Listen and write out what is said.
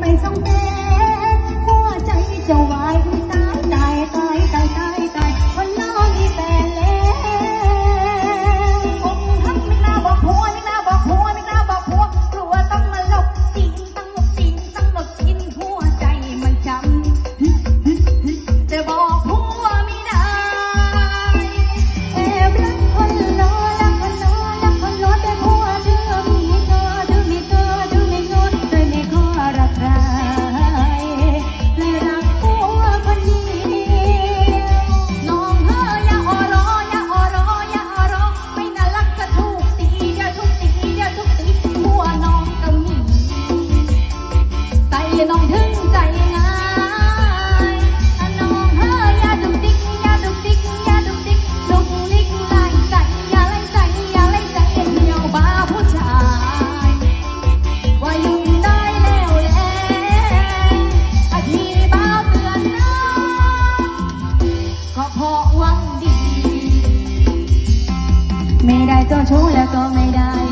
ไปส่งเต้หัวใจจะวาย ใจน้องถึงใจง่ายน้องเฮออย่าดุกดิกอย่าดุกดิกอย่าดุกดิกลุกลิกไล่ใจอย่าไล่ใจอย่าไล่ใจเที่ยวบ้าผู้ชาย ว่ายุ่งได้แล้วแหละอาทีบ้าเตือนนะก็พราะหวังดี ไม่ได้เจ้าชู้แล้วก็ไม่ได้